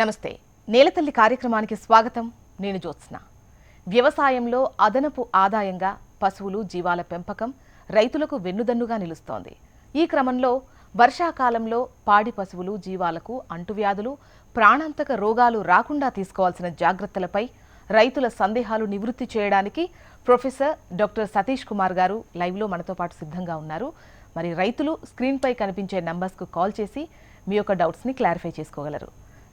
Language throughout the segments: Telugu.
నమస్తే. నేలతల్లి కార్యక్రమానికి స్వాగతం. నేను జ్యోత్స్న. వ్యవసాయంలో అదనపు ఆదాయంగా పశువులు జీవాల పెంపకం రైతులకు వెన్నుదన్నుగా నిలుస్తోంది. ఈ క్రమంలో వర్షాకాలంలో పాడి పశువులు జీవాలకు అంటువ్యాధులు ప్రాణాంతక రోగాలు రాకుండా తీసుకోవాల్సిన జాగ్రత్తలపై రైతుల సందేహాలు నివృత్తి చేయడానికి ప్రొఫెసర్ డాక్టర్ సతీష్ కుమార్ గారు లైవ్లో మనతో పాటు సిద్ధంగా ఉన్నారు. మరి రైతులు స్క్రీన్పై కనిపించే నంబర్స్కు కాల్ చేసి మీ యొక్క డౌట్స్ని క్లారిఫై చేసుకోగలరు.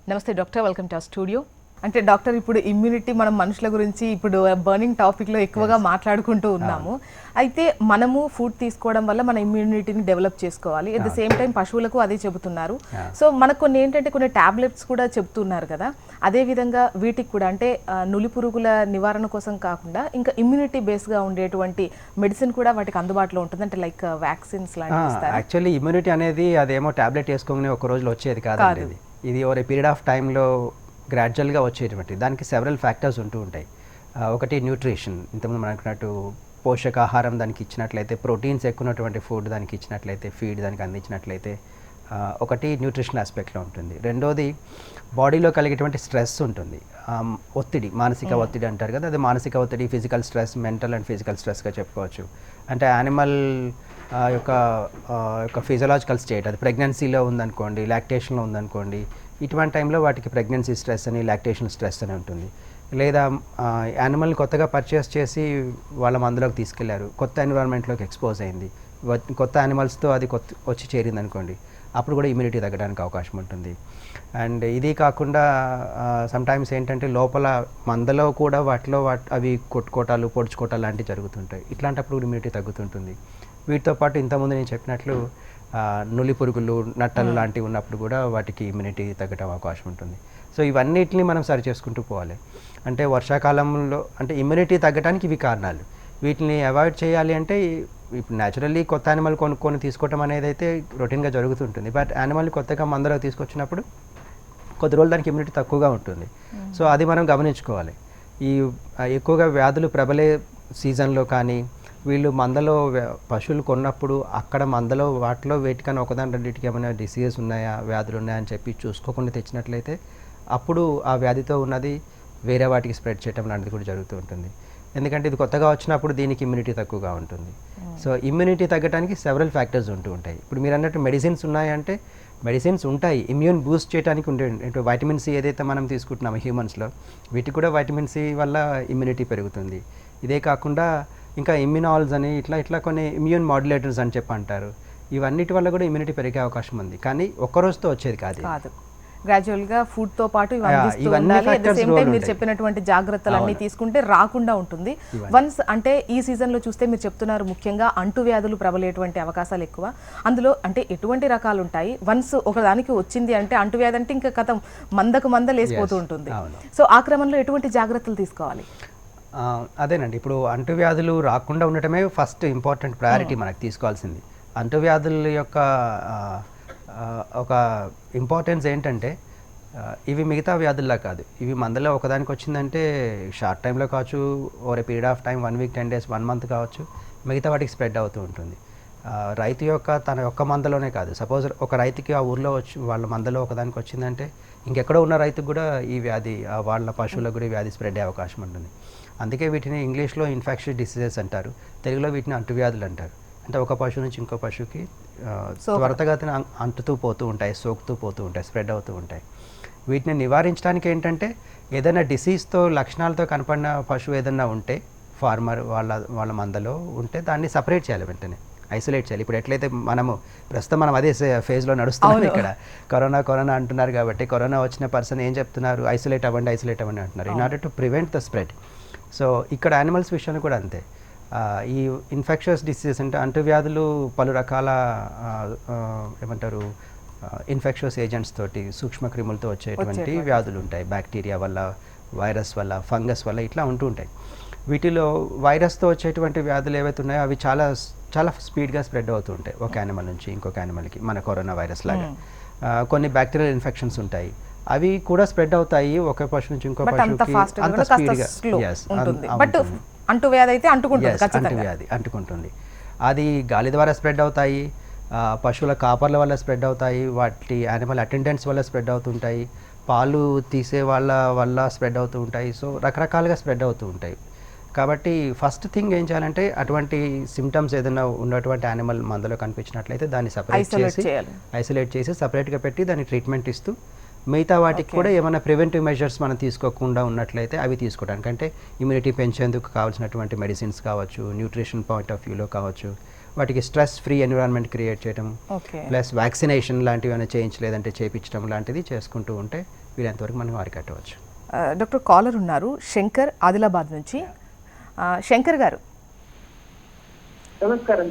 నమస్తే doctor welcome to our studio. అంటే డాక్టర్ ఇప్పుడు ఇమ్యూనిటీ మనం మనుషుల గురించి ఇప్పుడు బర్నింగ్ టాపిక్లో ఎక్కువగా మాట్లాడుకుంటూ ఉన్నాము. అయితే మనము ఫుడ్ తీసుకోవడం వల్ల మన ఇమ్యూనిటీని డెవలప్ చేసుకోవాలి. అట్ ద సేమ్ టైం పశువులకు అదే చెబుతున్నారు. సో మనకు కొన్ని ఏంటంటే కొన్ని టాబ్లెట్స్ కూడా చెప్తున్నారు కదా. అదే విధంగా వీటికి కూడా అంటే ఆ, నులి పురుగుల నివారణ కోసం కాకుండా ఇంకా ఇమ్యూనిటీ బేస్గా ఉండేటువంటి మెడిసిన్ కూడా వాటికి అందుబాటులో ఉంటుంది. అంటే లైక్ వ్యాక్సిన్స్ లాంటివి ఇస్తారు. యాక్చువల్లీ ఇమ్యూనిటీ అనేది అదేమో టాబ్లెట్ వేసుకోగానే ఒక రోజులో వచ్చేది కాదండి ఇది ఓవర్ పీరియడ్ ఆఫ్ టైంలో గ్రాడ్యువల్గా వచ్చేటువంటి దానికి సెవరల్ ఫ్యాక్టర్స్ ఉంటూ ఉంటాయి. ఒకటి న్యూట్రిషన్ ఇంతకుముందు మనం అనుకున్నట్టు పోషకాహారం దానికి ఇచ్చినట్లయితే ప్రోటీన్స్ ఎక్కువ ఉన్నటువంటి ఫుడ్ దానికి ఇచ్చినట్లయితే ఫీడ్ దానికి అందించినట్లయితే ఒకటి న్యూట్రిషన్ ఆస్పెక్ట్లో ఉంటుంది. రెండోది బాడీలో కలిగేటువంటి స్ట్రెస్ ఉంటుంది. ఒత్తిడి మానసిక ఒత్తిడి అంటారు కదా అది మానసిక ఒత్తిడి physical stress mental and physical స్ట్రెస్గా చెప్పుకోవచ్చు. అంటే యానిమల్ ఆ, యొక్క ఫిజియలాజికల్ స్టేట్ అది ప్రెగ్నెన్సీలో ఉందనుకోండి లాక్టేషన్లో ఉందనుకోండి ఇటువంటి టైంలో వాటికి ప్రెగ్నెన్సీ స్ట్రెస్ అని లాక్టేషన్ స్ట్రెస్ అని ఉంటుంది. లేదా యానిమల్ని కొత్తగా పర్చేస్ చేసి వాళ్ళ మందులోకి తీసుకెళ్ళారు. కొత్త ఎన్విరాన్మెంట్లోకి ఎక్స్పోజ్ అయింది. కొత్త యానిమల్స్తో అది కొత్త వచ్చి చేరింది అనుకోండి అప్పుడు కూడా ఇమ్యూనిటీ తగ్గడానికి అవకాశం ఉంటుంది. అండ్ ఇది కాకుండా సమ్టైమ్స్ ఏంటంటే లోపల మందలో కూడా వాటిలో వాట్ అవి కొట్టుకోటాలు పొడుచుకోటాలు లాంటివి జరుగుతుంటాయి. ఇట్లాంటప్పుడు ఇమ్యూనిటీ తగ్గుతుంటుంది. వీటితో పాటు ఇంతకుముందు నేను చెప్పినట్లు నులి పురుగులు నట్టలు లాంటివి ఉన్నప్పుడు కూడా వాటికి ఇమ్యూనిటీ తగ్గడం అవకాశం ఉంటుంది. సో ఇవన్నిటిని మనం సరి చేసుకుంటూ పోవాలి. అంటే వర్షాకాలంలో అంటే ఇమ్యూనిటీ తగ్గడానికి ఇవి కారణాలు. వీటిని అవాయిడ్ చేయాలి అంటే ఇప్పుడు న్యాచురల్లీ కొత్త యానిమల్ కొనుక్కొని తీసుకోవటం అనేది అయితే రొటీన్గా జరుగుతుంటుంది. బట్ యానిమల్ని కొత్తగా మందలో తీసుకొచ్చినప్పుడు కొద్ది రోజులు దానికి ఇమ్యూనిటీ తక్కువగా ఉంటుంది. సో అది మనం గమనించుకోవాలి. ఈ ఎక్కువగా వ్యాధులు ప్రబలే సీజన్లో కానీ వీళ్ళు మందలో పశువులు కొన్నప్పుడు అక్కడ మందలో వాటిలో వేటికన్నా ఒకదాని రెండింటికి ఏమైనా డిసీజెస్ ఉన్నాయా వ్యాధులు ఉన్నాయా అని చెప్పి చూసుకోకుండా తెచ్చినట్లయితే అప్పుడు ఆ వ్యాధితో ఉన్నది వేరే వాటికి స్ప్రెడ్ చేయడం లాంటిది కూడా జరుగుతూ ఉంటుంది. ఎందుకంటే ఇది కొత్తగా వచ్చినప్పుడు దీనికి ఇమ్యూనిటీ తక్కువగా ఉంటుంది. సో ఇమ్యూనిటీ తగ్గడానికి సెవరల్ ఫ్యాక్టర్స్ ఉంటూ ఉంటాయి. ఇప్పుడు మీరు అన్నట్టు మెడిసిన్స్ ఉన్నాయంటే మెడిసిన్స్ ఉంటాయి. ఇమ్యూన్ బూస్ట్ చేయడానికి ఉండే అంటే వైటమిన్ సి ఏదైతే మనం తీసుకుంటున్నామో హ్యూమన్స్లో వీటికి కూడా వైటమిన్ సి వల్ల ఇమ్యూనిటీ పెరుగుతుంది. ఇదే కాకుండా ఇంకా ఇమ్యూనాల్స్ అని ఇట్లా ఇట్లా కొన్ని ఇమ్యూన్ మాడ్యులేటర్స్ అని చెప్పి అంటారు ఇవన్నిటి వల్ల కూడా ఇమ్యూనిటీ పెరిగే అవకాశం ఉంది. కానీ ఒక్క రోజుతో వచ్చేది కాదు. ఇది. కాదు. గ్రాడ్యువల్గా ఫుడ్తో పాటు ఇవన్నీ మీరు. చెప్పినటువంటి జాగ్రత్తలు అన్ని తీసుకుంటే రాకుండా ఉంటుంది. వన్స్ అంటే ఈ సీజన్లో చూస్తే మీరు చెప్తున్నారు ముఖ్యంగా అంటువ్యాధులు ప్రబలేటువంటి అవకాశాలు ఎక్కువ. అందులో అంటే ఎటువంటి రకాలు ఉంటాయి? వన్స్ ఒకదానికి వచ్చింది అంటే అంటువ్యాధి అంటే ఇంకా కథం. మందకు మంద లేసిపోతూ ఉంటుంది. సో ఆ క్రమంలో ఎటువంటి జాగ్రత్తలు తీసుకోవాలి? అదేనండి. ఇప్పుడు అంటువ్యాధులు రాకుండా ఉండటమే ఫస్ట్ ఇంపార్టెంట్ ప్రయారిటీ మనకు తీసుకోవాల్సింది. అంటువ్యాధుల యొక్క ఒక ఇంపార్టెన్స్ ఏంటంటే ఇవి మిగతా వ్యాధుల్లా కాదు. ఇవి మందలో ఒకదానికి వచ్చిందంటే షార్ట్ టైంలో కావచ్చు over period of time one week ten days one month కావచ్చు మిగతా వాటికి స్ప్రెడ్ అవుతూ ఉంటుంది. రైతు యొక్క తన యొక్క మందలోనే కాదు. సపోజ్ ఒక రైతుకి ఆ ఊర్లో వచ్చి వాళ్ళ మందలో ఒకదానికి వచ్చిందంటే ఇంకెక్కడో ఉన్న రైతుకు కూడా ఈ వ్యాధి వాళ్ళ పశువులకు కూడా ఈ వ్యాధి స్ప్రెడ్ అయ్యే అవకాశం ఉంటుంది. అందుకే వీటిని ఇంగ్లీష్లో ఇన్ఫెక్షన్ డిసీజెస్ అంటారు. తెలుగులో వీటిని అంటువ్యాధులు అంటారు. అంటే ఒక పశువు నుంచి ఇంకో పశువుకి త్వరితగతిన అంటుతూ పోతూ ఉంటాయి సోకుతూ పోతూ ఉంటాయి స్ప్రెడ్ అవుతూ ఉంటాయి. వీటిని నివారించడానికి ఏంటంటే ఏదైనా డిసీజ్తో లక్షణాలతో కనపడిన పశువు ఏదైనా ఉంటే ఫార్మర్ వాళ్ళ వాళ్ళ మందలో ఉంటే దాన్ని సపరేట్ చేయాలి వెంటనే. ఐసోలేట్ చేయాలి. ఇప్పుడు ఎట్లయితే మనము ప్రస్తుతం మనం అదే ఫేజ్లో నడుస్తున్నాం ఇక్కడ. కరోనా కరోనా అంటున్నారు కాబట్టి కరోనా వచ్చిన పర్సన్ ఏం చెప్తున్నారు? ఐసోలేట్ అవ్వండి ఐసోలేట్ అవ్వండి అంటున్నారు. In order to prevent the spread so ఇక్కడ యానిమల్స్ విషయంలో కూడా అంతే. ఈ ఇన్ఫెక్షస్ డిసీజెస్ అంటే అంటువ్యాధులు పలు రకాల ఏమంటారు ఇన్ఫెక్షస్ ఏజెంట్స్ తోటి సూక్ష్మ క్రిములతో వచ్చేటువంటి వ్యాధులు ఉంటాయి. బ్యాక్టీరియా వల్ల వైరస్ వల్ల ఫంగస్ వల్ల ఇట్లా ఉంటూ ఉంటాయి. వీటిలో వైరస్తో వచ్చేటువంటి వ్యాధులు ఏవైతే ఉన్నాయో అవి చాలా చాలా స్పీడ్గా స్ప్రెడ్ అవుతూ ఉంటాయి. ఒక యానిమల్ నుంచి ఇంకొక యానిమల్కి మన కరోనా వైరస్ లాగా. కొన్ని బ్యాక్టీరియల్ ఇన్ఫెక్షన్స్ ఉంటాయి. అవి కూడా స్ప్రెడ్ అవుతాయి. ఒక పశువు నుంచి ఇంకో పశువుకి ఫాస్ట్ అంత కాస్త స్పీడ్గా. స్లో yes, ఉంటుంది. అం- బట్ ఉంటుంది. అంటువ్యాధి అయితే అంటుకుంటుంది అంటువ్యాధి అంటుకుంటుంది. అది గాలి ద్వారా స్ప్రెడ్ అవుతాయి. పశువుల కాపర్ల వల్ల స్ప్రెడ్ అవుతాయి. వాటి యానిమల్ అటెండెంట్స్ వల్ల స్ప్రెడ్ అవుతుంటాయి. పాలు తీసే వాళ్ళ వల్ల స్ప్రెడ్ అవుతూ ఉంటాయి. సో రకరకాలుగా స్ప్రెడ్ అవుతూ ఉంటాయి. కాబట్టి ఫస్ట్ థింగ్ ఏం చేయాలంటే అటువంటి సిమ్టమ్స్ ఏదైనా ఉన్నటువంటి యానిమల్ మందలో కనిపించినట్లయితే దాన్ని సపరేట్ చేసి. ఐసోలేట్ చేసి సపరేట్గా పెట్టి దాన్ని ట్రీట్మెంట్ ఇస్తూ మిగతా వాటికి కూడా ఏమైనా ప్రివెంటివ్ మెజర్స్ మనం తీసుకోకుండా ఉన్నట్లయితే అవి తీసుకోవడానికి. అంటే ఇమ్యూనిటీ పెంచేందుకు కావాల్సినటువంటి మెడిసిన్స్ కావచ్చు న్యూట్రిషన్ పాయింట్ ఆఫ్ వ్యూలో కావచ్చు వాటికి స్ట్రెస్ ఫ్రీ ఎన్విరాన్మెంట్ క్రియేట్ చేయడం ప్లస్ వ్యాక్సినేషన్ లాంటివి ఏమైనా చేయించలేదంటే చేయించడం లాంటిది చేసుకుంటూ ఉంటే వీలంతవరకు మనం అరికట్టవచ్చు డాక్టర్ కాలర్ ఉన్నారు శంకర్ ఆదిలాబాద్ నుంచి. శంకర్ గారు. నమస్కారం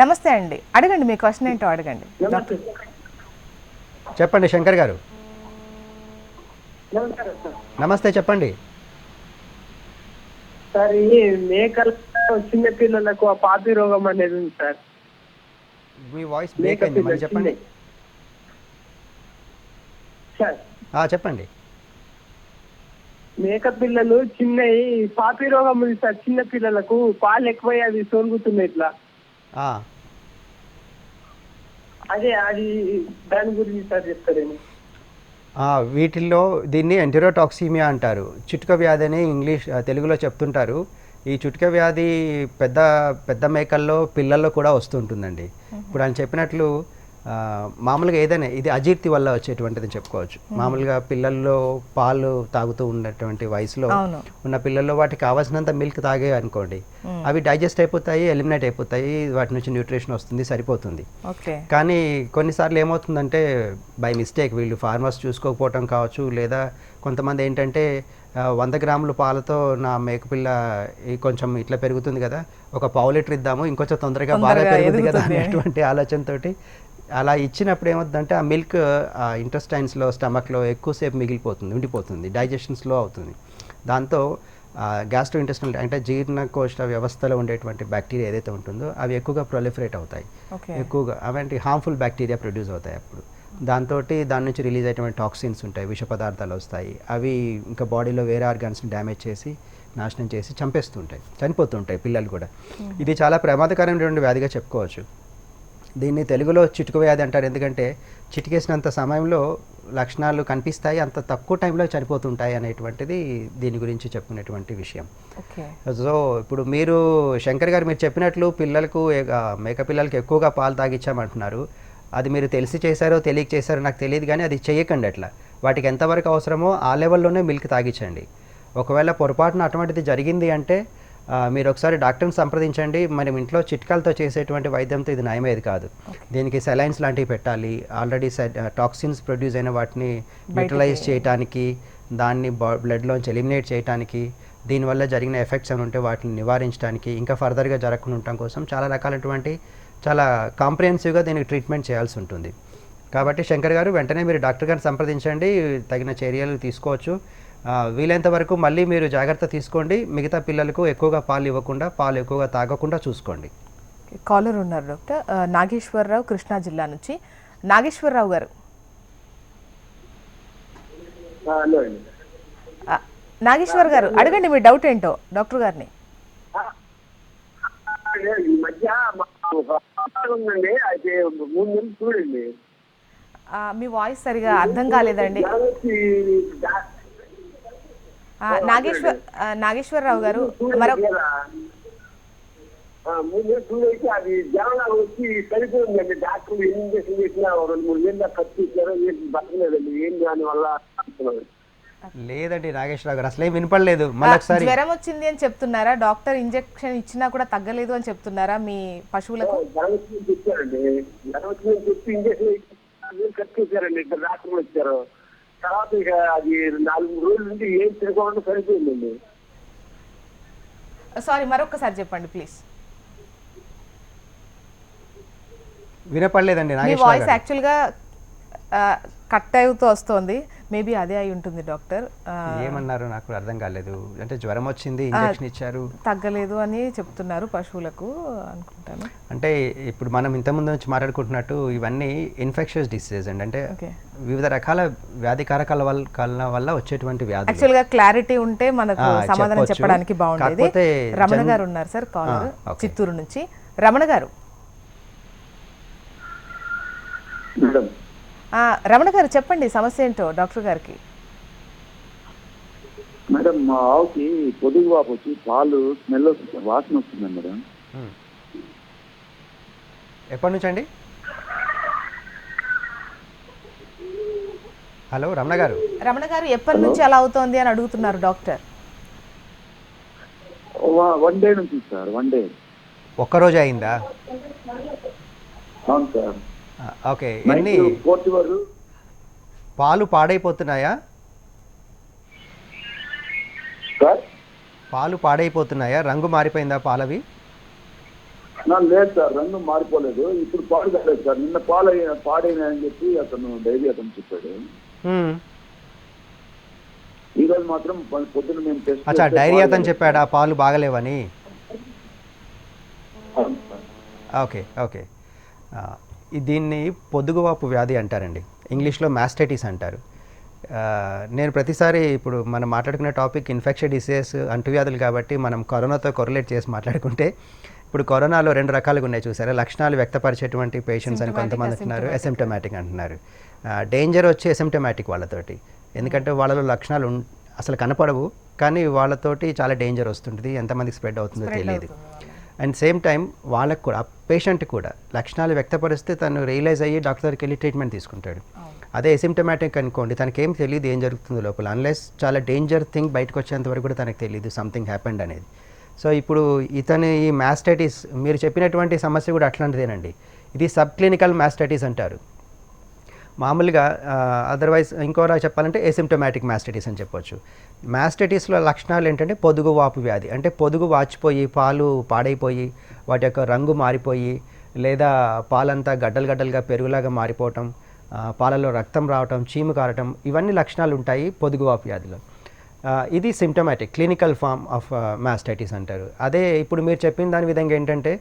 నమస్తే అండి. అడగండి మీ క్వశ్చన్ ఏంటో అడగండి. నమస్తే. చెప్పండి శంకర్ గారు. నమస్తే చెప్పండి. సార్ ఈ మేకల చిన్న పిల్లలకు ఆ పాపి రోగం అనేది ఉంది సార్. మీ వాయిస్ బ్రేక్ అయింది. మళ్ళీ చెప్పండి. సార్. చెప్పండి. మేక పిల్లలు చిన్నవి పాపి రోగం ఉంది సార్. చిన్న పిల్లలకు పాలు ఎక్కువై అవి సోలుగుతున్నాయి ఇట్లా అదే అది దాని గురించి సార్ చెప్తారేమో. వీటిల్లో దీన్ని ఎంటెరోటాక్సిమియా అంటారు. చిటుక వ్యాధి అని ఇంగ్లీష్ తెలుగులో చెప్తుంటారు. ఈ చిటుక వ్యాధి పెద్ద పెద్ద మేకల్లో పిల్లల్లో కూడా వస్తుంటుందండి. ఇప్పుడు ఆయన చెప్పినట్లు మామూలుగా ఏదైనా ఇది అజీర్తి వల్ల వచ్చేటువంటిది చెప్పుకోవచ్చు. మామూలుగా పిల్లల్లో పాలు తాగుతూ ఉన్నటువంటి వయసులో. ఉన్న పిల్లల్లో వాటికి కావాల్సినంత మిల్క్ తాగే అనుకోండి. అవి డైజెస్ట్ అయిపోతాయి ఎలిమినేట్ అయిపోతాయి వాటి నుంచి న్యూట్రిషన్ వస్తుంది సరిపోతుంది. కానీ కొన్నిసార్లు ఏమవుతుందంటే బై మిస్టేక్ వీళ్ళు ఫార్మర్స్ చూసుకోకపోవటం కావచ్చు లేదా కొంతమంది ఏంటంటే వంద గ్రాముల పాలతో నా మేకపిల్ల కొంచెం ఇట్లా పెరుగుతుంది కదా ఒక పావు లీటర్ ఇద్దాము ఇంకొంచెం తొందరగా బాగా పెరుగుతుంది కదా. అనేటువంటి ఆలోచనతోటి అలా ఇచ్చినప్పుడు ఏమవుతుందంటే ఆ మిల్క్ ఆ ఇంటెస్టైన్స్లో స్టమక్లో ఎక్కువసేపు మిగిలిపోతుంది ఉండిపోతుంది డైజెషన్ స్లో అవుతుంది. దాంతో గ్యాస్ట్రో ఇంటెస్టల్ అంటే జీర్ణకోశ వ్యవస్థలో ఉండేటువంటి బ్యాక్టీరియా ఏదైతే ఉంటుందో అవి ఎక్కువగా ప్రొలిఫరేట్ అవుతాయి. ఎక్కువగా అవంటి హార్మ్ఫుల్ బ్యాక్టీరియా ప్రొడ్యూస్ అవుతాయి అప్పుడు. దాంతో దాని నుంచి రిలీజ్ అయ్యేటువంటి టాక్సిన్స్ ఉంటాయి విష పదార్థాలు వస్తాయి. అవి ఇంకా బాడీలో వేరే ఆర్గాన్స్ని డ్యామేజ్ చేసి నాశనం చేసి చంపేస్తుంటాయి చనిపోతుంటాయి పిల్లలు కూడా. ఇది చాలా ప్రమాదకరమైనటువంటి వ్యాధిగా చెప్పుకోవచ్చు. దీన్ని తెలుగులో చిటుకు వ్యాధి అంటారు. ఎందుకంటే చిటికేసినంత సమయంలో లక్షణాలు కనిపిస్తాయి అంత తక్కువ టైంలో చనిపోతుంటాయి అనేటువంటిది దీని గురించి చెప్పుకునేటువంటి విషయం. సో ఇప్పుడు మీరు శంకర్ గారు మీరు చెప్పినట్లు పిల్లలకు మేక పిల్లలకి ఎక్కువగా పాలు తాగించామంటున్నారు అది మీరు తెలిసి చేశారో తెలియక చేశారో నాకు తెలియదు కానీ అది చేయకండి అట్లా. వాటికి ఎంతవరకు అవసరమో ఆ లెవెల్లోనే మిల్క్ తాగించండి ఒకవేళ పొరపాటున అటువంటిది జరిగింది అంటే మీరు ఒకసారి డాక్టర్ని సంప్రదించండి. మనం ఇంట్లో చిట్కాలతో చేసేటువంటి వైద్యంతో ఇది నయమేది కాదు. దీనికి సెలైన్స్ లాంటివి పెట్టాలి. ఆల్రెడీ టాక్సిన్స్ ప్రొడ్యూస్ అయిన వాటిని న్యూట్రలైజ్ చేయటానికి దాన్ని బ్లడ్లోంచి ఎలిమినేట్ చేయటానికి దీనివల్ల జరిగిన ఎఫెక్ట్స్ అని ఉంటే వాటిని నివారించడానికి ఇంకా ఫర్దర్గా జరగకుండా ఉండటం కోసం చాలా రకాలైనటువంటి చాలా కాంప్రిహెన్సివ్గా దీనికి ట్రీట్మెంట్ చేయాల్సి ఉంటుంది. కాబట్టి శంకర్ గారు వెంటనే మీరు డాక్టర్ గారిని సంప్రదించండి. తగిన చర్యలు తీసుకోవచ్చు. వీలైనంత వరకు మళ్ళీ మీరు జాగ్రత్త తీసుకోండి. మిగతా పిల్లలకు ఎక్కువగా పాలు ఇవ్వకుండా పాలు ఎక్కువగా తాగకుండా చూసుకోండి. కాలర్ ఉన్నారు డాక్టర్. నాగేశ్వరరావు కృష్ణా జిల్లా నుంచి. నాగేశ్వరరావు గారు. నాగేశ్వర్ గారు అడగండి మీ డౌట్ ఏంటో డాక్టర్ గారిని. ఈ మధ్య ఉందండి. అయితే మూడు చూడండి. మీ వాయిస్ సరిగా అర్థం కాలేదండి. నాగేశ్వర్ ఆ, నాగేశ్వరరావు గారు? ఆ, మూడు నెలలు చూడైతే అది జ్వరం వచ్చి సరిపోయిందండి. డాక్టర్లు ఏం ఇంజక్షన్ చేసినా ఒక రెండు మూడు వేలు దాకా ఖర్చు ఇచ్చారు ఏం బతకలేదండి. ఏం దాని వల్ల. లేదండి నాగేశ్వరరావు గారు అసలేం వినపడలేదు. మళ్ళీ జ్వరం వచ్చింది అని చెప్తున్నారా? డాక్టర్ ఇంజెక్షన్ ఇచ్చినా కూడా తగ్గలేదు అని చెప్తున్నారా మీ పశువులకు? జ్వరం వచ్చిందని చెప్పారండి. జ్వరం వచ్చిందని చెప్పి ఇంజక్షన్ ఇచ్చి ఖర్చు చేశారండి? ఇద్దరు డాక్టర్లు వచ్చారు. తర్వాత ఇక అది నాలుగు రోజుల నుండి ఏం తిరగకుండా సరిపోయిందండి. సారీ మరొకసారి చెప్పండి ప్లీజ్. వినపడలేదండి వాయిస్ యాక్చువల్గా కట్ అవుతూ వస్తోంది. మేబీ అదే అయి ఉంటుంది డాక్టర్. ఏమన్నారు? నాకు అర్థం కాలేదు. అంటే జ్వరం వచ్చింది ఇంజెక్షన్ ఇచ్చారు. తగ్గలేదు అని చెప్తున్నారు పశువులకు అనుకుంటాను. అంటే ఇప్పుడు మనం ఇంతకుముందు నుంచి మాట్లాడుకుంటున్నట్టు ఇవన్నీ ఇన్ఫెక్షన్స్ డిసీజెస్ అండి. అంటే ఓకే. వివిధ రకాల వ్యాధి కారకాల వల్ల వల్ల వచ్చేటువంటి వ్యాధులు. యాక్చువల్గా క్లారిటీ ఉంటే మనకు సమాధానం. చెప్పడానికి బాగుండేది. రమణ గారు ఉన్నారు సార్ కాలర్. చిత్తూరు నుంచి. రమణ గారు. మేడం రమణ గారు చెప్పండి సమస్య ఏంటో డాక్టర్ గారికి. మేడం మా ఆవుకి పొదుగు వాపు వచ్చి పాలు స్మెల్ వస్తుంది వాసన వస్తుంది మేడం. ఎప్పటి నుంచి అండి? హలో రమణ గారు. రమణ గారు ఎప్పటి నుంచి అలా అవుతోంది అని అడుగుతున్నారు డాక్టర్. వన్ డే నుంచి సార్ వన్ డే. ఒక్కరోజు అయిందా? అవును సార్. ఓకే ఎన్ని? పాలు పాడైపోతున్నాయా? సార్? పాలు పాడైపోతున్నాయా? రంగు మారిపోయిందా పాలవి? లేదు సార్ రంగు మారిపోలేదు. ఇప్పుడు పాలు కాలేదు సార్. నిన్న పాలు పాడైనా అని చెప్పి అతను డైరీ అతను చెప్పాడు. ఈ రోజు మాత్రం పొ- పొద్దున్న మేము టెస్ట్ అచ్చా డైరీ అతను చెప్పాడా పాలు బాగలేవని. Okay okay. ఆ, దీన్ని పొద్దుగువాపు వ్యాధి అంటారండి. ఇంగ్లీష్లో మాస్టైటిస్ అంటారు. నేను ప్రతిసారి ఇప్పుడు మనం మాట్లాడుకునే టాపిక్ ఇన్ఫెక్షన్ డిసీజెస్ అంటువ్యాధులు కాబట్టి మనం కరోనాతో కొరలేట్ చేసి మాట్లాడుకుంటే ఇప్పుడు కరోనాలో రెండు రకాలుగా ఉన్నాయి చూసారా? లక్షణాలు వ్యక్తపరిచేటువంటి పేషెంట్స్ అని కొంతమంది అంటున్నారు. ఎసిమ్టమాటిక్ అంటున్నారు. డేంజర్ వచ్చి ఎసిమ్టమాటిక్ వాళ్ళతోటి. ఎందుకంటే వాళ్ళలో లక్షణాలు అసలు కనపడవు. కానీ వాళ్ళతోటి చాలా డేంజర్ వస్తుంటుంది. ఎంతమందికి స్ప్రెడ్ అవుతుందో తెలియదు. అండ్ సేమ్ టైం వాళ్ళకు కూడా పేషెంట్ కూడా లక్షణాలు వ్యక్తపరిస్తే తను రియలైజ్ అయ్యి డాక్టర్ దగ్గరికి వెళ్ళి ట్రీట్మెంట్ తీసుకుంటాడు. అదే ఎసిమ్టమాటిక్ అనుకోండి తనకేం తెలియదు ఏం జరుగుతుందో లోపల అన్లెస్ చాలా డేంజర్ థింగ్ బయటకు వచ్చేంత వరకు కూడా తనకు తెలియదు సంథింగ్ హ్యాపెండ్ అనేది. సో ఇప్పుడు ఇతని ఈ మాస్టైటిస్ మీరు చెప్పినటువంటి సమస్య కూడా అట్లాంటిదేనండి. ఇది సబ్ క్లినికల్ మాస్టైటిస్ అంటారు. మామూలుగా అదర్వైజ్ ఇంకోలా చెప్పాలంటే ఏసిమ్టమాటిక్ మాస్టైటిస్ అని చెప్పొచ్చు. మాస్టైటిస్లో లక్షణాలు ఏంటంటే పొదుగు వాపు వ్యాధి. అంటే పొదుగు వాచిపోయి పాలు పాడైపోయి వాటి యొక్క రంగు మారిపోయి లేదా పాలంతా గడ్డలు గడ్డలుగా పెరుగులాగా మారిపోవటం పాలలో రక్తం రావటం చీము కారటం ఇవన్నీ లక్షణాలు ఉంటాయి పొదుగు వాపు వ్యాధిలో. ఇది symptomatic clinical form of mastitis అంటారు. అదే ఇప్పుడు మీరు చెప్పిన దాని విధంగా ఏంటంటే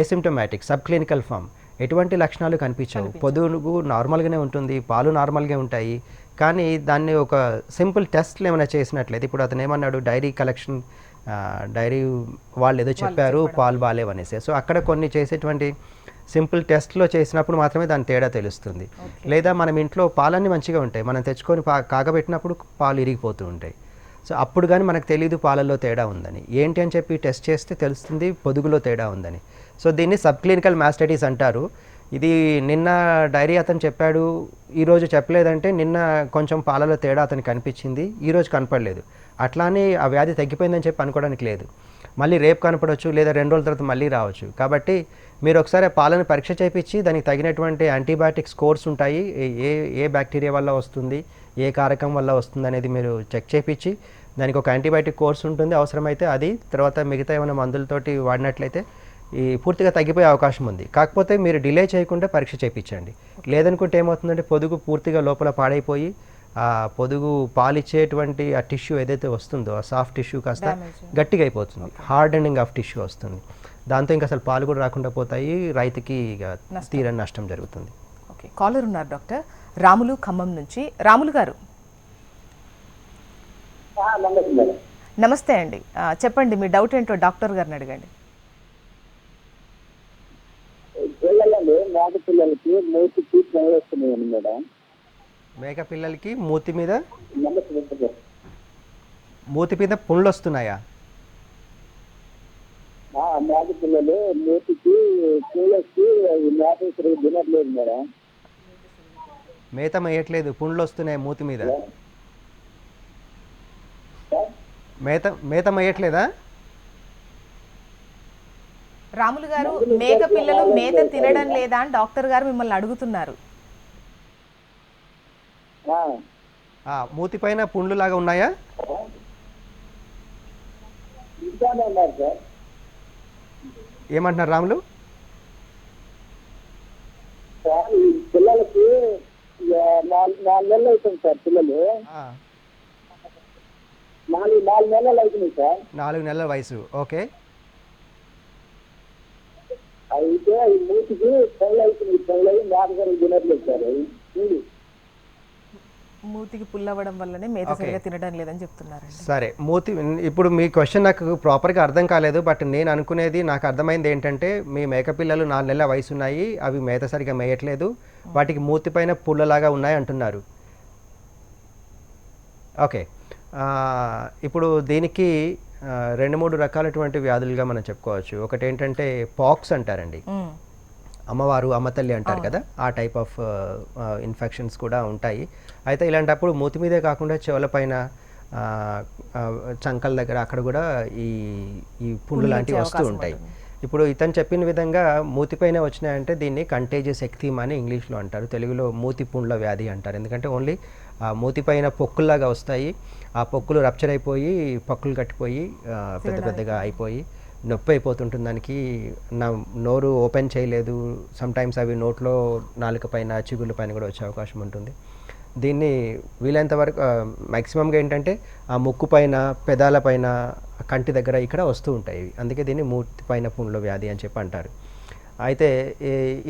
ఏసిమ్టమాటిక్ సబ్ క్లినికల్ ఫామ్ ఎటువంటి లక్షణాలు కనిపించవు. పొదుగు నార్మల్గానే ఉంటుంది పాలు నార్మల్గా ఉంటాయి. కానీ దాన్ని ఒక సింపుల్ టెస్ట్లు ఏమైనా చేసినట్లయితే ఇప్పుడు అతను ఏమన్నాడు డైరీ కలెక్షన్ డైరీ వాళ్ళు ఏదో చెప్పారు పాలు బాగాలేవనేసి సో అక్కడ కొన్ని చేసేటువంటి సింపుల్ టెస్ట్లో చేసినప్పుడు మాత్రమే దాని తేడా తెలుస్తుంది. లేదా మనం ఇంట్లో పాలన్నీ మంచిగా ఉంటాయి. మనం తెచ్చుకొని పా కాగబెట్టినప్పుడు పాలు ఇరిగిపోతూ ఉంటాయి. సో అప్పుడు కానీ మనకు తెలియదు పాలల్లో తేడా ఉందని. ఏంటి అని చెప్పి టెస్ట్ చేస్తే తెలుస్తుంది పొదుగులో తేడా ఉందని. సో దీన్ని సబ్ క్లినికల్ మాస్టైటిస్ అంటారు. ఇది నిన్న డైరీ అతను చెప్పాడు ఈరోజు చెప్పలేదంటే నిన్న కొంచెం పాలలో తేడా అతనికి కనిపించింది ఈరోజు కనపడలేదు. అట్లానే ఆ వ్యాధి తగ్గిపోయిందని చెప్పి అనుకోవడానికి లేదు. మళ్ళీ రేపు కనపడవచ్చు లేదా రెండు రోజుల తర్వాత మళ్ళీ రావచ్చు. కాబట్టి మీరు ఒకసారి పాలను పరీక్ష చేయించి దానికి తగినటువంటి యాంటీబయాటిక్స్ కోర్స్ ఉంటాయి. ఏ- ఏ ఏ బ్యాక్టీరియా వల్ల వస్తుంది ఏ కారకం వల్ల వస్తుంది అనేది మీరు చెక్ చేయించి దానికి ఒక యాంటీబయాటిక్ కోర్స్ ఉంటుంది. అవసరమైతే అది తర్వాత మిగతా ఏమైనా మందులతోటి వాడినట్లయితే ఈ పూర్తిగా తగ్గిపోయే అవకాశం ఉంది. కాకపోతే మీరు డిలే చేయకుండా పరీక్ష చేయించండి లేదనుకుంటే ఏమవుతుందంటే పొదుగు పూర్తిగా లోపల పాడైపోయి ఆ పొదుగు పాలిచ్చేటువంటి ఆ టిష్యూ ఏదైతే వస్తుందో ఆ సాఫ్ట్ టిష్యూ కాస్త గట్టిగా అయిపోతుంది హార్డెనింగ్ ఆఫ్ టిష్యూ వస్తుంది. దాంతో ఇంకా అసలు పాలు కూడా రాకుండా పోతాయి. రైతుకి ఇక తీరని నష్టం జరుగుతుంది. ఓకే కాలర్ ఉన్నారు డాక్టర్. రాములు ఖమ్మం నుంచి. రాములు గారు. నమస్తే అండి. చెప్పండి మీ డౌట్ ఏంటో డాక్టర్ గారిని అడగండి పిల్లలు మేక పిల్లలకి మూతికి వస్తున్నాయండి మేడం. మేక పిల్లలకి మూతి మీద. మూతి మీద పుండ్లు వస్తున్నాయా? మేక పిల్లలు మూతికి అవి మేక సరిగ్గా తినట్లేదు మేడం. మేత మేయట్లేదు పుండ్లు వస్తున్నాయి మూతి మీద. మేత మేత మేయట్లేదా? రాములు గారు మేక పిల్లలు మేత తినడం లేదా అని డాక్టర్ గారు మిమ్మల్ని అడుగుతున్నారు. ఆ, ఆ, మూతి పైన పుండ్లు లాగా ఉన్నాయా? ఏమంటున్నారు రాములు? పిల్లలకి నాలుగు నాలుగు నెలలు అవుతుంది సార్ పిల్లలు. ఆ, నాలుగు నాలుగు నెలలు అవుతుంది సార్. నాలుగు నెలల వయసు ఓకే. అయితే ఈ మూతికి పెళ్ళి అవుతుంది పెళ్ళి అయ్యి మేక సరిగ్గా తినట్లేదు సార్ అవి చూడు. మూతికి పుల్లవ్వడం వల్లనే మేత. సరిగా తినడం లేదని చెప్తున్నారండి సరే మూతి ఇప్పుడు మీ క్వశ్చన్ నాకు ప్రాపర్గా అర్థం కాలేదు బట్ నేను అనుకునేది నాకు అర్థమైంది ఏంటంటే మీ మేక పిల్లలు నాలుగు నెలల వయసు ఉన్నాయి అవి మేత సరిగా మేయట్లేదు వాటికి మూతి పైన పుల్లలాగా ఉన్నాయి అంటున్నారు ఓకే ఆ, ఇప్పుడు దీనికి రెండు మూడు రకాలటువంటి వ్యాధులుగా మనం చెప్పుకోవచ్చు. ఒకటి ఏంటంటే పాక్స్ అంటారండి. మ్మ్. అమ్మవారు అమ్మతల్లి అంటారు కదా ఆ టైప్ ఆఫ్ ఇన్ఫెక్షన్స్ కూడా ఉంటాయి. అయితే ఇలాంటప్పుడు మూతి మీదే కాకుండా చెవుల పైన ఆ, ఆ, చంకల దగ్గర అక్కడ కూడా ఈ ఈ పుండ్లు లాంటివి వస్తూ ఉంటాయి. ఇప్పుడు ఇతను చెప్పిన విధంగా మూతిపైన వచ్చినాయంటే దీన్ని కంటేజియస్ ఎక్థీమ్ అని ఇంగ్లీష్లో అంటారు. తెలుగులో మూతి పుండ్ల వ్యాధి అంటారు. ఎందుకంటే ఓన్లీ మూతిపైన పొక్కుల్లాగా వస్తాయి. ఆ పొక్కులు రప్చర్ అయిపోయి పక్కులు కట్టిపోయి పెద్ద పెద్దగా అయిపోయి నొప్పి అయిపోతుంటుంది దానికి నా నోరు ఓపెన్ చేయలేదు. సమ్ టైమ్స్ అవి నోట్లో నాలుక పైన చిగుళ్ళ పైన కూడా వచ్చే అవకాశం ఉంటుంది. దీన్ని వీలైనంత వరకు మ్యాక్సిమంగా ఏంటంటే ఆ ముక్కు పైన పెదాల పైన కంటి దగ్గర ఇక్కడ వస్తూ ఉంటాయి ఇవి. అందుకే దీన్ని మూతి పైన పుండ్ల వ్యాధి అని చెప్పి అంటారు. అయితే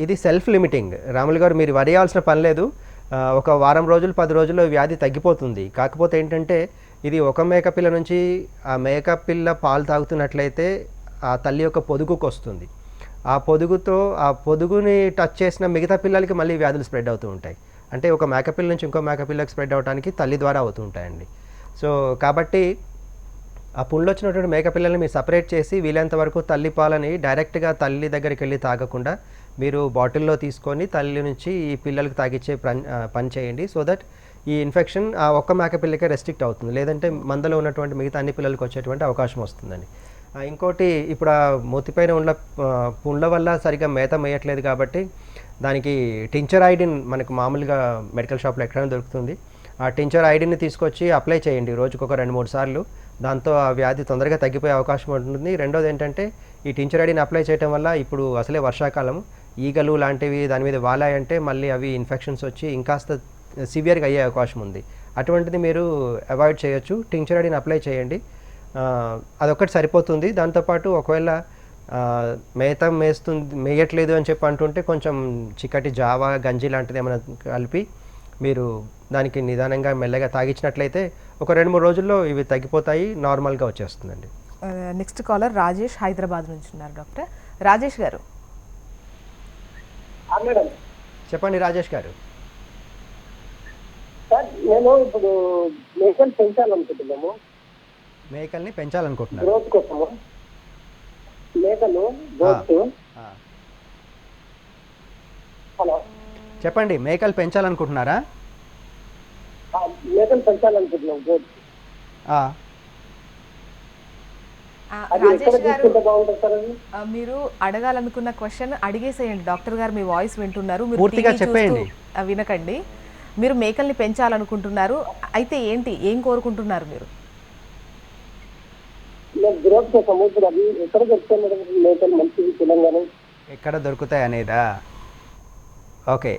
ఇది సెల్ఫ్ లిమిటింగ్. రాములు గారు మీరు వరియాల్సిన పని లేదు. ఒక వారం రోజులు పది రోజుల్లో వ్యాధి తగ్గిపోతుంది. కాకపోతే ఏంటంటే ఇది ఒక మేకపిల్ల నుంచి ఆ మేకపిల్ల పాలు తాగుతున్నట్లయితే ఆ తల్లి యొక్క పొదుగుకు వస్తుంది. ఆ పొదుగుతో ఆ పొదుగుని టచ్ చేసిన మిగతా పిల్లలకి మళ్ళీ వ్యాధులు స్ప్రెడ్ అవుతూ ఉంటాయి. అంటే ఒక మేకపిల్ల నుంచి ఇంకో మేకపిల్లకి స్ప్రెడ్ అవడానికి తల్లి ద్వారా అవుతూ ఉంటాయండి. సో కాబట్టి ఆ పుండ్లు వచ్చినటువంటి మేకపిల్లల్ని మీరు సపరేట్ చేసి వీలైనంత వరకు తల్లి పాలని డైరెక్ట్గా తల్లి దగ్గరికి వెళ్ళి తాగకుండా మీరు బాటిల్లో తీసుకొని తల్లి నుంచి ఈ పిల్లలకు తాగిచ్చే పని పని చేయండి. సో దట్ ఈ ఇన్ఫెక్షన్ ఆ ఒక్క మేకపిల్లకే రెస్ట్రిక్ట్ అవుతుంది. లేదంటే మందలో ఉన్నటువంటి మిగతా అన్ని పిల్లలకు వచ్చేటువంటి అవకాశం వస్తుందండి. ఇంకోటి ఇప్పుడు ఆ మూతిపైన ఉన్న పుండ్ల వల్ల సరిగా మేత మేయట్లేదు కాబట్టి దానికి టించర్ ఐడిన్ మనకు మామూలుగా మెడికల్ షాప్లో ఎక్కడైనా దొరుకుతుంది. ఆ టించర్ ఐడిని తీసుకొచ్చి అప్లై చేయండి. రోజుకొక రెండు మూడు సార్లు. దాంతో ఆ వ్యాధి తొందరగా తగ్గిపోయే అవకాశం ఉంటుంది. రెండోది ఏంటంటే ఈ టించర్ ఐడిని అప్లై చేయడం వల్ల ఇప్పుడు అసలే వర్షాకాలం. ఈగలు లాంటివి దాని మీద వాలాయంటే మళ్ళీ అవి ఇన్ఫెక్షన్స్ వచ్చి ఇంకాస్త సివియర్గా అయ్యే అవకాశం ఉంది. అటువంటిది మీరు అవాయిడ్ చేయొచ్చు. టించర్ ఐడిని అప్లై చేయండి. అదొక్కటి సరిపోతుంది. దాంతోపాటు ఒకవేళ మేత మేస్తుంది మేయట్లేదు అని చెప్పి అంటుంటే కొంచెం చిక్కటి జావా గంజి లాంటిది ఏమైనా కలిపి మీరు దానికి నిదానంగా మెల్లగా తాగించినట్లయితే ఒక రెండు మూడు రోజుల్లో ఇవి తగ్గిపోతాయి నార్మల్గా వచ్చేస్తుందండి. నెక్స్ట్ కాలర్ రాజేష్ హైదరాబాద్ నుంచి ఉన్నారు డాక్టర్. రాజేష్ గారు. చెప్పండి రాజేష్ గారు. సార్ నేను ఇప్పుడు మేకలు పెంచాలనుకుంటున్నాము. మేకల్ని పెంచాలనుకుంటున్నారు. గ్రోత్ కోసము. మేకలు గ్రోత్. హలో. చెప్పండి మేకలు పెంచాలనుకుంటున్నారా? ఆ, మేకలు పెంచాలనుకుంటున్నాం మీరు అడగాలనుకున్న క్వశ్చన్ అడిగేసేయండి. డాక్టర్ గారు మీ వాయిస్ వింటున్నారు మీరు పూర్తిగా చెప్పేయండి. వినకండి. మీరు మేకల్ని పెంచాలనుకుంటున్నారు అయితే ఏంటి ఏం కోరుకుంటున్నారు మీరు? ఎక్కడ దొరుకుతాయి అనేదా? ఓకే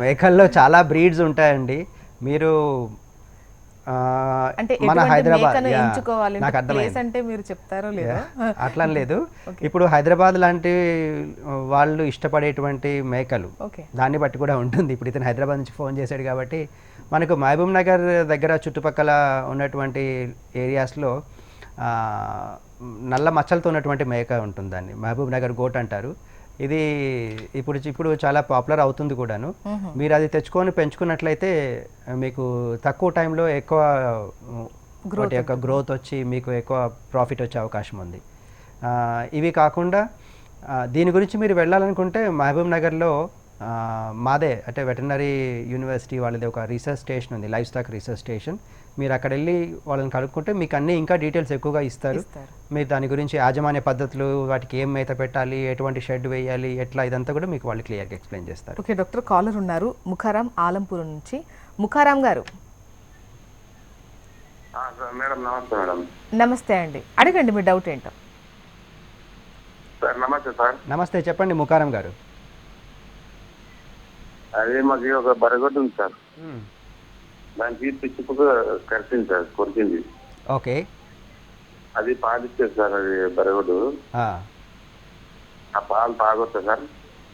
మేకల్లో చాలా బ్రీడ్స్ ఉంటాయండి. మీరు అంటే మన హైదరాబాద్ నాకు అర్థమైంది. అంటే మీరు చెప్తారో లేదో? అట్లా లేదు. ఇప్పుడు హైదరాబాద్ లాంటి వాళ్ళు ఇష్టపడేటువంటి మేకలు దాన్ని బట్టి కూడా ఉంటుంది. ఇప్పుడు ఇతను హైదరాబాద్ నుంచి ఫోన్ చేశాడు కాబట్టి మనకు మహబూబ్ నగర్ దగ్గర చుట్టుపక్కల ఉన్నటువంటి ఏరియాస్లో నల్ల మచ్చలతో ఉన్నటువంటి మేక ఉంటుంది దాన్ని. మహబూబ్ నగర్ గోట్ అంటారు. ఇది ఇప్పుడు ఇప్పుడు చాలా పాపులర్ అవుతుంది కూడాను. మీరు అది తెచ్చుకొని పెంచుకున్నట్లయితే మీకు తక్కువ టైంలో ఎక్కువ వాటి యొక్క గ్రోత్ వచ్చి మీకు ఎక్కువ ప్రాఫిట్ వచ్చే అవకాశం ఉంది. ఇవి కాకుండా దీని గురించి మీరు వెళ్ళాలనుకుంటే మహబూబ్ నగర్లో మాదే అంటే వెటనరీ యూనివర్సిటీ వాళ్ళది ఒక రీసెర్చ్ స్టేషన్ ఉంది లైఫ్ స్టాక్ రీసెర్చ్ స్టేషన్. మీరు అక్కడ వెళ్ళి వాళ్ళని కనుక్కుంటే మీకు అన్ని ఇంకా డీటెయిల్స్ ఎక్కువగా ఇస్తారు. మీరు దాని గురించి యాజమాన్య పద్ధతులు వాటికి ఏం మేత పెట్టాలి ఎటువంటి షెడ్ వేయాలి ఎట్లా ఇదంతా కూడా మీకు వాళ్ళు క్లియర్గా ఎక్స్ప్లెయిన్ చేస్తారు. ఓకే డాక్టర్ కాలర్ ఉన్నారు ముఖారాం ఆలంపూర్ నుంచి. ముఖారాం గారు. ఆ, సార్ మేడం నమస్తే మేడం. నమస్తే అండి. అడగండి మీ డౌట్ ఏంటో. సార్ నమస్తే సార్. నమస్తే చెప్పండి ముకారం గారు. అదే మాకు ఒక బరగొడ్డు ఉంది సార్. దానికి పిచ్చి కుక్క కరిచింది సార్ కొరికింది. ఓకే. అది పాలిచ్చేది సార్ అది బరగొడ్డు ఆ. పాలు తాగొచ్చా సార్?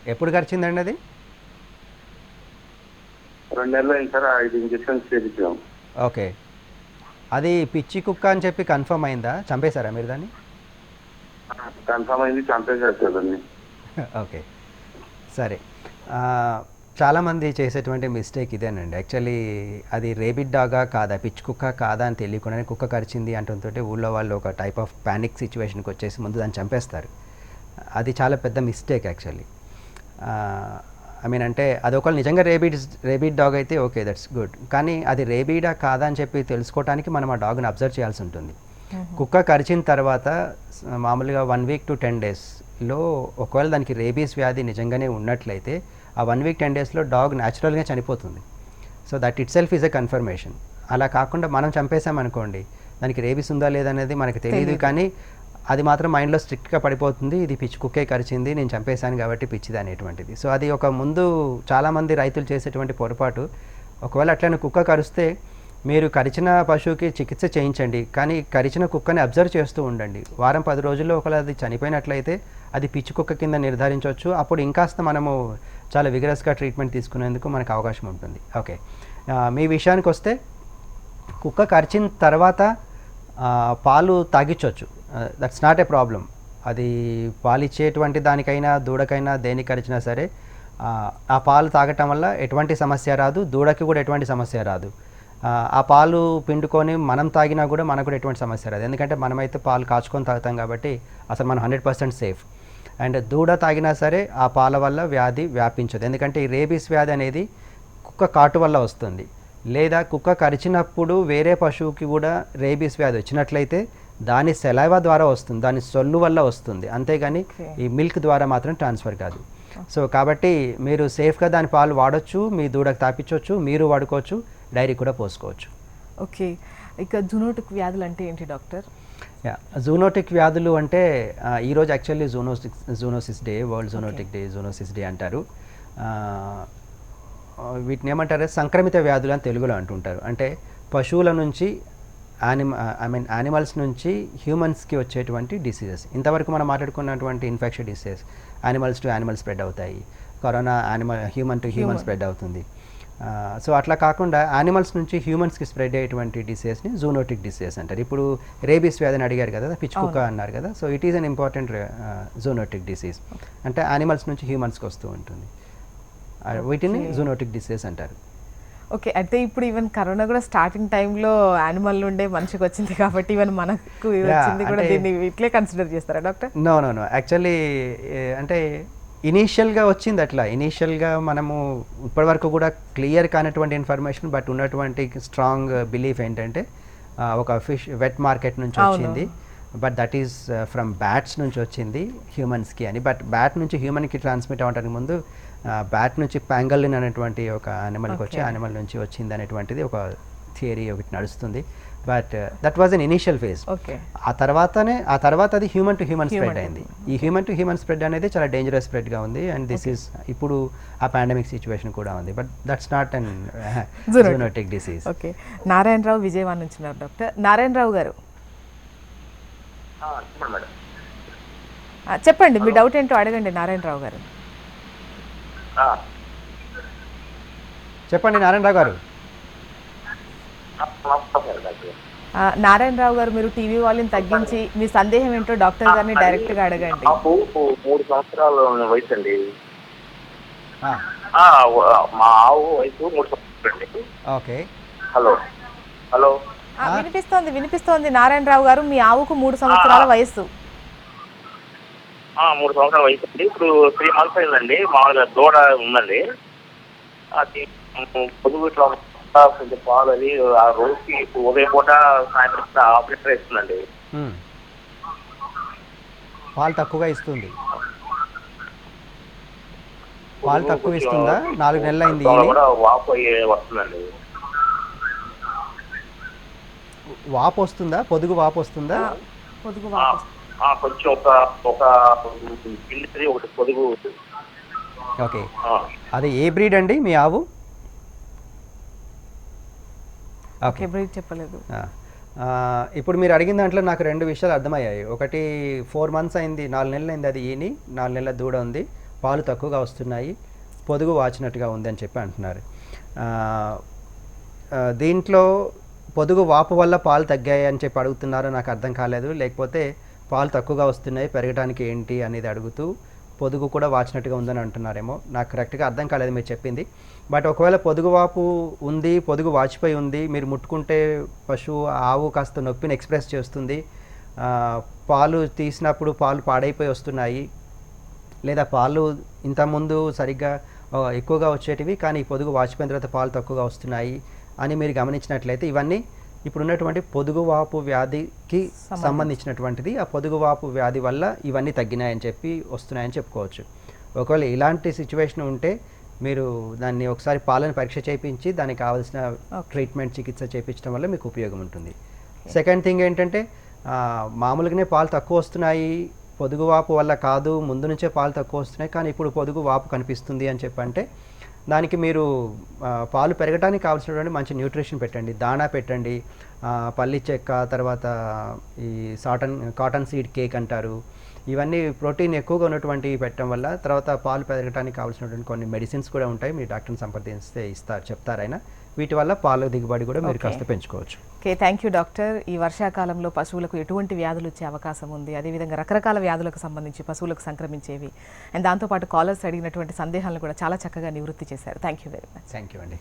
ఎప్పుడు గడిచిందండి అది? రెండు నెలలు అయింది సార్ ఐదు ఇంజక్షన్స్ చేయించాం ఓకే. అది పిచ్చి కుక్క అని చెప్పి కన్ఫర్మ్ అయిందా? చంపేశారా మీరు దాన్ని? కన్ఫర్మ్ అయింది చంపేశారు సార్ దాన్ని. ఓకే. సరే. చాలామంది చేసేటువంటి మిస్టేక్ ఇదేనండి. యాక్చువల్లీ అది రేబిడ్ డాగా కాదా పిచ్చి కుక్క కాదా అని తెలియకుండానే కుక్క కరిచింది అంటుంటే ఊళ్ళో వాళ్ళు ఒక టైప్ ఆఫ్ ప్యానిక్ సిచ్యువేషన్కి వచ్చేసి ముందు దాన్ని చంపేస్తారు. అది చాలా పెద్ద మిస్టేక్ యాక్చువల్లీ ఐ మీన్ అంటే అది ఒకవేళ నిజంగా రేబిడ్ రేబిడ్ డాగ్ అయితే ఓకే దట్స్ గుడ్ కానీ అది రేబీడా కాదా అని చెప్పి తెలుసుకోవడానికి మనం ఆ డాగ్ని అబ్జర్వ్ చేయాల్సి ఉంటుంది. కుక్క కరిచిన తర్వాత మామూలుగా వన్ వీక్ టు టెన్ డేస్లో ఒకవేళ దానికి రేబీస్ వ్యాధి నిజంగానే ఉన్నట్లయితే ఆ వన్ వీక్ టెన్ డేస్లో డాగ్ న్యాచురల్గా చనిపోతుంది. So that itself is a confirmation. అలా కాకుండా మనం చంపేసామనుకోండి దానికి రేబీస్ ఉందా లేదనేది మనకు తెలియదు. కానీ అది మాత్రం మైండ్లో స్ట్రిక్ట్గా పడిపోతుంది ఇది పిచ్చి కుక్కే కరిచింది నేను చంపేశాను కాబట్టి పిచ్చిది అనేటువంటిది. సో అది ఒక ముందు చాలామంది రైతులు చేసేటువంటి పొరపాటు. ఒకవేళ అట్లనే కుక్క కరిస్తే మీరు కరిచిన పశువుకి చికిత్స చేయించండి కానీ కరిచిన కుక్కని అబ్జర్వ్ చేస్తూ ఉండండి. వారం పది రోజుల్లో ఒకవేళ అది చనిపోయినట్లయితే అది పిచ్చి కుక్క కింద నిర్ధారించవచ్చు. అప్పుడు ఇంకాస్త మనము చాలా విగరస్గా ట్రీట్మెంట్ తీసుకునేందుకు మనకు అవకాశం ఉంటుంది. ఓకే మీ విషయానికి వస్తే కుక్క కరిచిన తర్వాత పాలు తాగించవచ్చు దట్స్ నాట్ ఏ ప్రాబ్లం అది పాలు ఇచ్చేటువంటి దానికైనా దూడకైనా దేనికి కరిచినా సరే ఆ, పాలు తాగటం వల్ల ఎటువంటి సమస్య రాదు దూడకి కూడా ఎటువంటి సమస్య రాదు. ఆ, ఆ పాలు పిండుకొని మనం తాగినా కూడా మనకు కూడా ఎటువంటి సమస్య రాదు. ఎందుకంటే మనమైతే పాలు కాచుకొని తాగుతాం కాబట్టి అసలు మనం హండ్రెడ్ పర్సెంట్ సేఫ్ అండ్ దూడ తాగినా సరే ఆ పాల వల్ల వ్యాధి వ్యాపించదు. ఎందుకంటే ఈ రేబీస్ వ్యాధి అనేది కుక్క కాటు వల్ల వస్తుంది. లేదా కుక్క కరిచినప్పుడు వేరే పశువుకి కూడా రేబీస్ వ్యాధి వచ్చినట్లయితే దాని సెలైవా ద్వారా వస్తుంది దాని సొల్లు వల్ల వస్తుంది. అంతేగాని. ఈ మిల్క్ ద్వారా మాత్రం ట్రాన్స్ఫర్ కాదు. సో కాబట్టి మీరు సేఫ్గా దాని పాలు వాడొచ్చు మీ దూడకు తాపించవచ్చు మీరు వాడుకోవచ్చు డైరీ కూడా పోసుకోవచ్చు. ఓకే. ఇక జునోటిక్ వ్యాధులు అంటే ఏంటి డాక్టర్? యా జూనోటిక్ వ్యాధులు అంటే ఈరోజు actually zoonotic zoonosis day world zoonotic day zoonosis day అంటారు. వీటిని ఏమంటారు? సంక్రమిత వ్యాధులు అని తెలుగులో అంటుంటారు. అంటే పశువుల నుంచి యానిమ ఐ మీన్ యానిమల్స్ నుంచి హ్యూమన్స్కి వచ్చేటువంటి డిసీజెస్ ఇంతవరకు మనం మాట్లాడుకున్నటువంటి infection diseases animals to animal spread అవుతాయి. Corona animal human to human spread అవుతుంది. సో అట్లా కాకుండా యానిమల్స్ నుంచి హ్యూమన్స్కి స్ప్రెడ్ అయ్యేటువంటి డిసీజెస్ని జూనోటిక్ డిసీజెస్ అంటారు. ఇప్పుడు రేబీస్ వ్యాధిని అడిగారు కదా పిచ్చి కుక్క అన్నారు కదా so it is an important zoonotic disease అంటే యానిమల్స్ నుంచి హ్యూమన్స్కి వస్తూ ఉంటుంది. వీటిని జూనోటిక్ డిసీజ్ అంటారు. ఓకే అయితే ఇప్పుడు ఈవెన్ కరోనా కూడా స్టార్టింగ్ టైంలో యానిమల్ నుండే మనిషికి వచ్చింది కాబట్టి ఈవెన్ మనకు వచ్చింది కూడా దీన్ని ఇట్లే కన్సిడర్ చేస్తారా doctor? No no no actually అంటే ఇనీషియల్గా వచ్చింది అట్లా ఇనీషియల్గా మనము ఇప్పటివరకు కూడా క్లియర్ కానటువంటి ఇన్ఫర్మేషన్ బట్ ఉన్నటువంటి స్ట్రాంగ్ బిలీఫ్ ఏంటంటే ఒక ఫిష్ వెట్ మార్కెట్ నుంచి. వచ్చింది but that is from bats నుంచి వచ్చింది హ్యూమన్స్కి అని బట్ బ్యాట్ నుంచి హ్యూమన్కి ట్రాన్స్మిట్ అవ్వడానికి ముందు బ్యాట్ నుంచి ప్యాంగల్లిన్ అనేటువంటి ఒక యానిమల్కి వచ్చి. యానిమల్ నుంచి వచ్చింది అనేటువంటిది ఒక థియరీ ఒకటి నడుస్తుంది. But that was an initial phase okay ఆ తర్వాతనే ఆ తర్వాత అది హ్యూమన్ టు హ్యూమన్ స్ప్రెడ్ అయింది. ఈ హ్యూమన్ టు హ్యూమన్ స్ప్రెడ్ అనేది చాలా డేంజరస్ స్ప్రెడ్గా ఉంది అండ్ దిస్ ఈస్ ఇప్పుడు ఆ పాండమిక్ సిచ్యువేషన్ కూడా ఉంది. But that's not an. Zoonotic disease okay Narayanarao Vijayawada నుంచి ఉన్నారు డాక్టర్ నారాయణరావు గారు. ఆ, చెప్పండి మేడం. ఆ, చెప్పండి మీ డౌట్ ఏంటో అడగండి నారాయణరావు గారు. ఆ, చెప్పండి నారాయణరావు గారు ఆ, నమస్కారం డాక్టర్ ఆ, నారాయణరావు గారు మీరు టీవీ వాళ్ళని తగ్గించి మీ సందేహం ఏంటో డాక్టర్ గారిని డైరెక్ట్గా అడగండి మూడు సంవత్సరాల వయసు అండి. ఆ, ఆ, వ- మా ఆవు వయసు మూడు సంవత్సరాలు ఓకే. హలో. హలో. వినిపిస్తోంది వినిపిస్తోంది. నారాయణరావు గారు మీ ఆవుకు మూడు సంవత్సరాల వయస్సు ఆ, మూడు సంవత్సరాల వయసు అండి. ఇప్పుడు త్రీ మంత్స్ అయిందండి. మామూలుగా దూడ ఉందండి. అది పొదుగు ఇట్లా కొంచెం పాలు అది ఆ రోజుకి ఉదయం పూట సాయంత్రం లీటర్ ఇస్తుందండి. పాలు తక్కువగా ఇస్తుంది. పాలు తక్కువ ఇస్తుందా? నాలుగు నెలలు అయింది వాపు అయ్యే వస్తుందండి. వాపు వస్తుందా? పొదుగు వాపు వస్తుందా? పొదుగు కొంచెం ఒక ఒక ఒకటి పొదుగు. ఓకే. అది ఏ బ్రీడ్ అండి మీ ఆవు? ఓకే. బ్రీడ్ చెప్పలేదు. ఇప్పుడు మీరు అడిగిన దాంట్లో నాకు రెండు విషయాలు అర్థమయ్యాయి. ఒకటి ఫోర్ మంత్స్ అయింది నాలుగు నెలలు అయింది అది ఈని నాలుగు నెలల దూడ ఉంది పాలు తక్కువగా వస్తున్నాయి పొదుగు వాచినట్టుగా ఉంది అని చెప్పి అంటున్నారు. దీంట్లో పొదుగు వాపు వల్ల పాలు తగ్గాయి అని చెప్పి అడుగుతున్నారో నాకు అర్థం కాలేదు. లేకపోతే పాలు తక్కువగా వస్తున్నాయి పెరగడానికి ఏంటి అనేది అడుగుతూ పొదుగు కూడా వాచినట్టుగా ఉందని అంటున్నారేమో. నాకు కరెక్ట్గా అర్థం కాలేదు మీరు చెప్పింది. బట్ ఒకవేళ పొదుగు వాపు ఉంది పొదుగు వాచిపోయి ఉంది మీరు ముట్టుకుంటే పశువు ఆవు కాస్త నొప్పిని ఎక్స్ప్రెస్ చేస్తుంది. పాలు తీసినప్పుడు పాలు పాడైపోయి వస్తున్నాయి. లేదా పాలు ఇంతకుముందు సరిగ్గా ఎక్కువగా వచ్చేటివి కానీ ఈ పొదుగు వాచిపోయిన తర్వాత పాలు తక్కువగా వస్తున్నాయి అని మీరు గమనించినట్లయితే ఇవన్నీ ఇప్పుడు ఉన్నటువంటి పొదుగు వాపు వ్యాధికి సంబంధించినటువంటిది. ఆ పొదుగు వాపు వ్యాధి వల్ల ఇవన్నీ తగ్గినాయని చెప్పి వస్తున్నాయని చెప్పుకోవచ్చు. ఒకవేళ ఇలాంటి సిచ్యువేషన్ ఉంటే మీరు దాన్ని ఒకసారి పాలను పరీక్ష చేయించి దానికి కావాల్సిన ట్రీట్మెంట్ చికిత్స చేయించడం వల్ల మీకు ఉపయోగం ఉంటుంది. సెకండ్ థింగ్ ఏంటంటే మామూలుగానే పాలు తక్కువ వస్తున్నాయి. పొదుగు వాపు వల్ల కాదు. ముందు నుంచే పాలు తక్కువ వస్తున్నాయి. కానీ ఇప్పుడు పొదుగు వాపు కనిపిస్తుంది అని చెప్పంటే దానికి మీరు పాలు పెరగడానికి కావాల్సినటువంటి మంచి న్యూట్రిషన్ పెట్టండి. దాణా పెట్టండి. పల్లి చెక్క తర్వాత ఈ సాటన్ కాటన్ సీడ్ కేక్ అంటారు. ఇవన్నీ ప్రోటీన్ ఎక్కువగా ఉన్నటువంటి పెట్టడం వల్ల తర్వాత పాలు పెరగడానికి కావాల్సినటువంటి కొన్ని మెడిసిన్స్ కూడా ఉంటాయి. మీ డాక్టర్ని సంప్రదిస్తే ఇస్తారు చెప్తారైనా వీటి వల్ల పాల దిగుబడి కూడా మీరు. కాస్త పెంచుకోవచ్చు. ఓకే థ్యాంక్ యూ డాక్టర్ ఈ వర్షాకాలంలో పశువులకు ఎటువంటి వ్యాధులు వచ్చే అవకాశం ఉంది? అదేవిధంగా రకరకాల వ్యాధులకు సంబంధించి పశువులకు సంక్రమించేవి. అండ్ దాంతోపాటు కాలర్స్ అడిగినటువంటి సందేహాలను కూడా చాలా చక్కగా నివృత్తి చేశారు. Thank you very much thank you అండి.